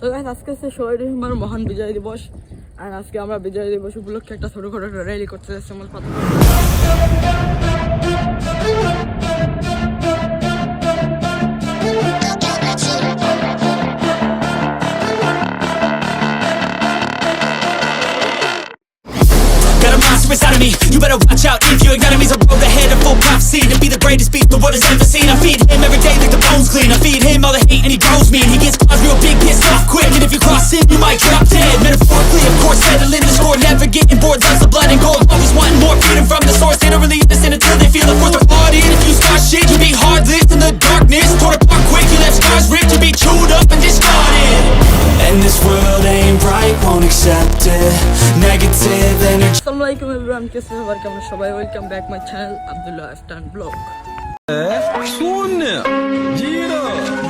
তো গাছ আজকে হচ্ছে সবাই ডিসেম্বর মহান বিজয় দিবস। আর আজকে আমরা বিজয় দিবস উপলক্ষে একটা ছোটখাটো র্যালি করতে যাচ্ছি, আমার monster inside of me, you better watch out If your enemy's a road ahead of full prophecy. To be the greatest beast the world has ever seen. I feed him every day like the bones clean. I feed him all the hate and he grows me. And he gets claws real big, pissed off quick. And if you cross him, you might drop dead. Metaphorically, of course, settling the score. Never getting bored, loves the blood and gold Always wanting more. Freedom from the source. They don't really listen until they feel it for their heart in If you start shit, you be in আলাইকুম everyone কেসে সবার কেমন সবাই welcome back my channel Abdullah Aftan blog शून्य zero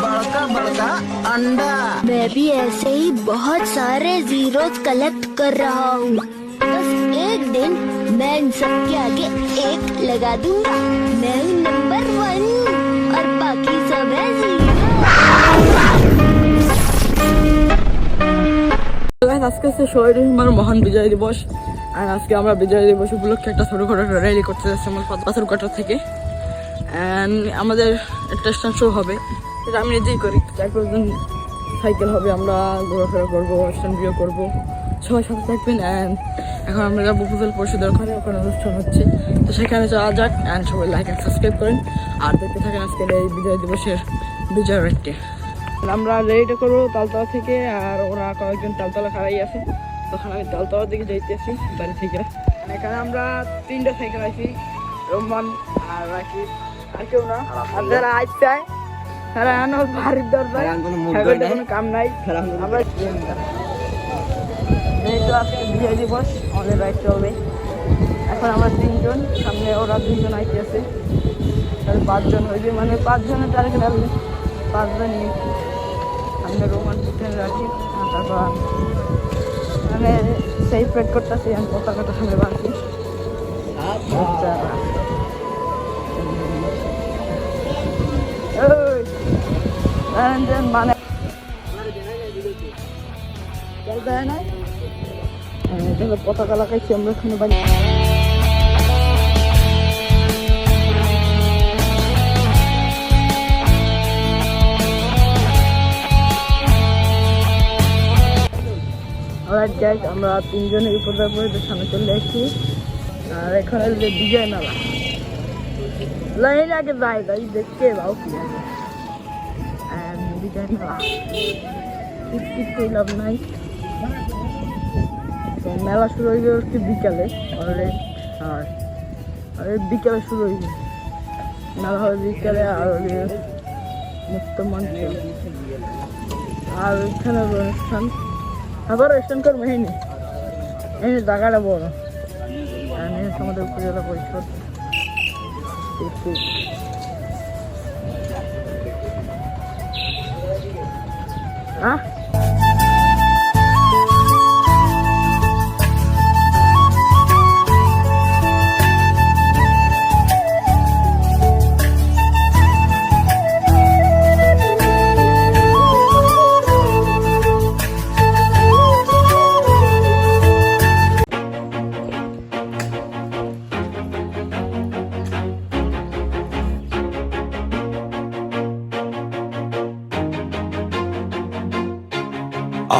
बड़का बड़का अंडा मैं भी ऐसे ही बहुत सारे जीरो कलेक्ट कर रहा हूँ बस एक दिन मैं इन सब के आगे एक लगा दूंगा मैं हूँ नंबर वन और बाकी सब है जीरो তো guys, আজকে হচ্ছে ষোলোই ডিসেম্বর মহান বিজয় দিবস আর আজকে আমরা বিজয় দিবস উপলক্ষে একটা ছোটখাটো র্যালি করতে যাচ্ছি আমার পাথরকাটা থেকে। অ্যান্ড আমাদের একটা স্টান শো হবে। এটা আমি নিজেই করি। এক সাইকেল হবে, আমরা ঘোরাফেরা করব স্টান ভিডিও করব। সবাই সাথে থাকবেন অ্যান্ড এখন আমরা যাব উপজেলা পরিষদের ওখানে ওখানে অনুষ্ঠান হচ্ছে। তো সেখানে যাওয়া যাক অ্যান্ড সবাই লাইক অ্যান্ড সাবস্ক্রাইব করেন। আর দেখতে থাকেন আজকের এই বিজয় দিবসের বিজয় রেটটি আমরা রেডিটা করব তালতলা থেকে, আর ওরা কয়েকজন তালতলা খাড়াই আছে। তখন আমি তালতলার দিকে যাইতেছি বাড়ি থেকে। এখানে আমরা তিনটা সাইকেল আছি রোমান আর রাখি আর কেউ না। আর যারা আসছে তারা আনো বাড়ির দরজা কোনো কাম নাই। আমরা যেহেতু আজকে বিজয় দিবস আমাদের বাইক চলবে এখন আমরা তিনজন সামনে ওরা দুজন আইতে আছে তাহলে পাঁচজন হয়েছে মানে পাঁচজনের তারা খেলে পাঁচজন নিয়ে আমরা রোমান রাখি তারপর মানে সেই প্রেড করতেছি আমি পতাকাটা সামনে বাঁধি আচ্ছা। ওই, দাঁড়ান, দাঁড়ান, মানে পতাকা লাগাইছি আমরা এখানে বাড়ি alright, guys, আমরা তিনজনের উপর পরিদের সামনে চলে এসেছি। আর এখানে যে বিজয় মেলা লাইন আগে যাই যাই দেখতে বাউ কি বিজয় মেলা লাভ নাই মেলা শুরু হয়ে গেল হচ্ছে বিকালে। আর আর বিকালে শুরু হয়ে গেছে মেলা হবে বিকালে আর মুক্ত মঞ্চ। আর ওইখানে অনুষ্ঠান। আবার স্ট্যান্ড করবো এই নে এই নে জায়গাটা বড় আর নেই আমাদের উপজেলা পরিষদ একটু হ্যাঁ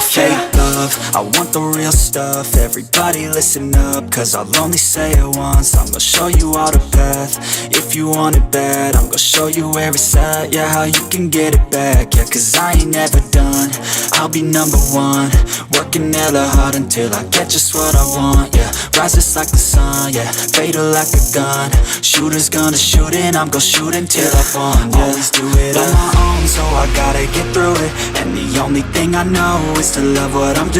say love, I want the real stuff, everybody listen up, cause I'll only say it once, I'm gonna show you all the path, if you want it bad, I'm gonna show you where it's at, yeah, how you can get it back, yeah, cause I ain't never done, I'll be number one, working hella hard until I get just what I want, yeah, rises like the sun, yeah, fatal like a gun, shooters gonna shoot and I'm gonna shoot until I fall, yeah, always do it on my own, so I gotta get through it, and the only thing I know is to love what I'm doing,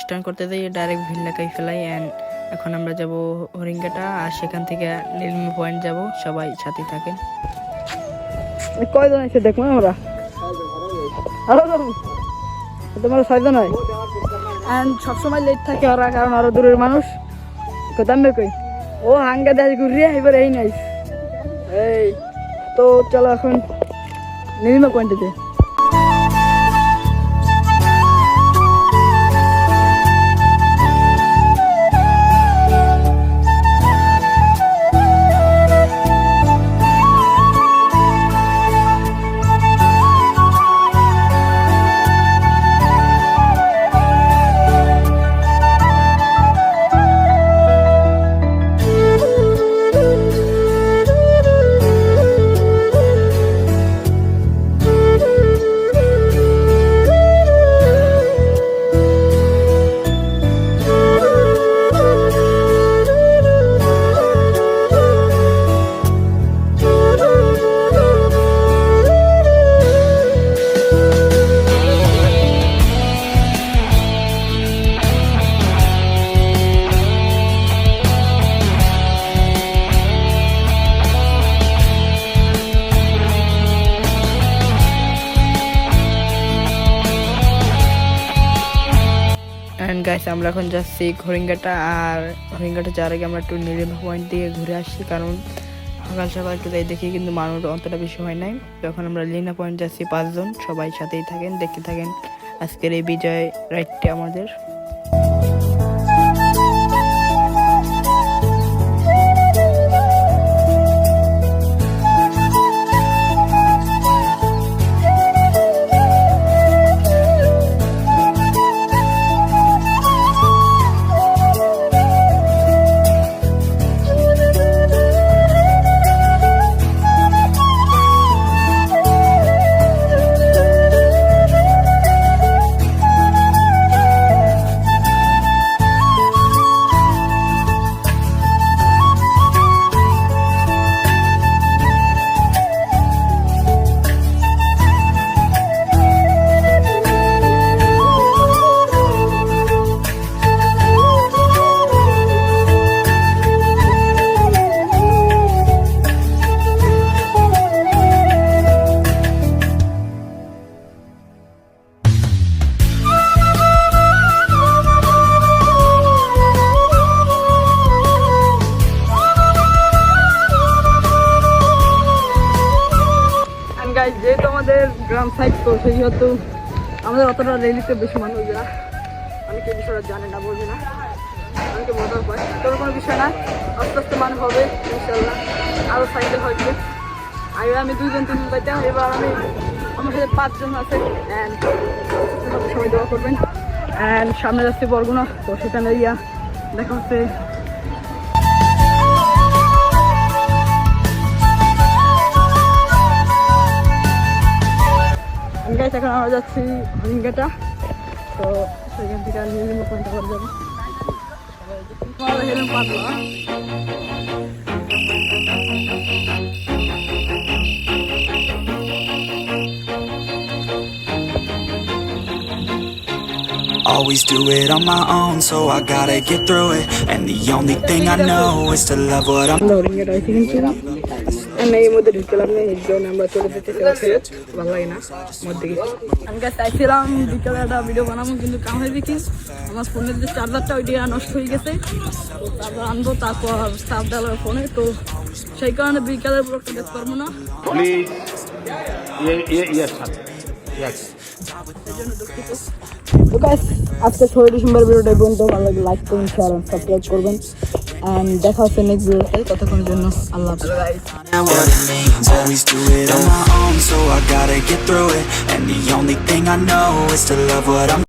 Start করতে যাই direct ভিল্লাকাই ফেলাই and এখন আমরা যাব হরিঙ্গাটা আর সেখান থেকে নীলমি point যাব সবাই সাথে থাকেন। কয়জন এসে দেখব আমরা? আরও তোমার ছয়জন হয়? অ্যান্ড সবসময় লেট থাকে ওরা কারণ আরও দূরের মানুষ। কোথাম কই? ও হাঙ্গা দেশ ঘুরিয়ে এবার এই নাই এই তো চলো এখন নীলিমা পয়েন্টেতে গাইস আমরা এখন যাচ্ছি হরিঙ্গাটা আর হরিঙ্গাটা যাওয়ার আগে আমরা একটু নিরিম পয়েন্ট দিয়ে ঘুরে আসছি কারণ সকাল সকাল একটু যাই দেখি, কিন্তু মানুষ অতটা বেশি হয় নাই। যখন আমরা লিনা পয়েন্ট যাচ্ছি পাঁচজন, সবাই সাথেই থাকেন, দেখতে থাকেন। আজকের এই বিজয় রাইডটি আমাদের। সাইড তো সেহেতু আমাদের অতটা রেলিতে বেশি মানুষ না অনেকে বিষয়টা জানে না, বোঝে না। অনেকে মজা পায় তবে কোনো বিষয় না, আস্তে আস্তে মানুষ হবে ইনশাল্লাহ আরও সাইকেল হয়তো। আগে আমি দুইজন, তিনজন পাইতাম, এবার আমি আমার সাথে পাঁচজন আছে। অ্যান্ড সবাই দোয়া করবেন। অ্যান্ড সামনে যাচ্ছে বরগুনা তো সেখানে ইয়া। দেখা হচ্ছে গাইস এখন আমরা যাচ্ছি হরিঙ্গাটা তো সেখান থেকে আর নিউ পয়েন্টে করে যাব Always do it on my own, so I gotta get through it. And the only thing I know is to love what I'm আমরা এর মধ্যে ঢুকলাম না এর জন্য আমরা চলে ভালো লাগে না মধ্যে আমি চাইছিলাম বিকেলে একটা ভিডিও বানাবো কিন্তু কাম হয়ে আমার ফোনের যে চার্জারটা ওইটা নষ্ট হয়ে গেছে। তারপর আনব তারপর সাপ ডালার ফোনে তো সেই কারণে বিকেলের ব্লগটা দেখতে পারব না। প্লিজ ইয়ে, ইয়ে, ইয়ে, আজকে শরীর সোমবার ভিডিওটা বন্ধু ভালো লাগে লাইক করুন শেয়ার সাবস্ক্রাইব করবেন। দেখা হচ্ছে নেক্সট ভিডিওতে ততক্ষণের জন্য আল্লাহ হাফেজ guys at what it means. Always do it on my own, so I gotta get through it. And the only thing I know is to love what I'm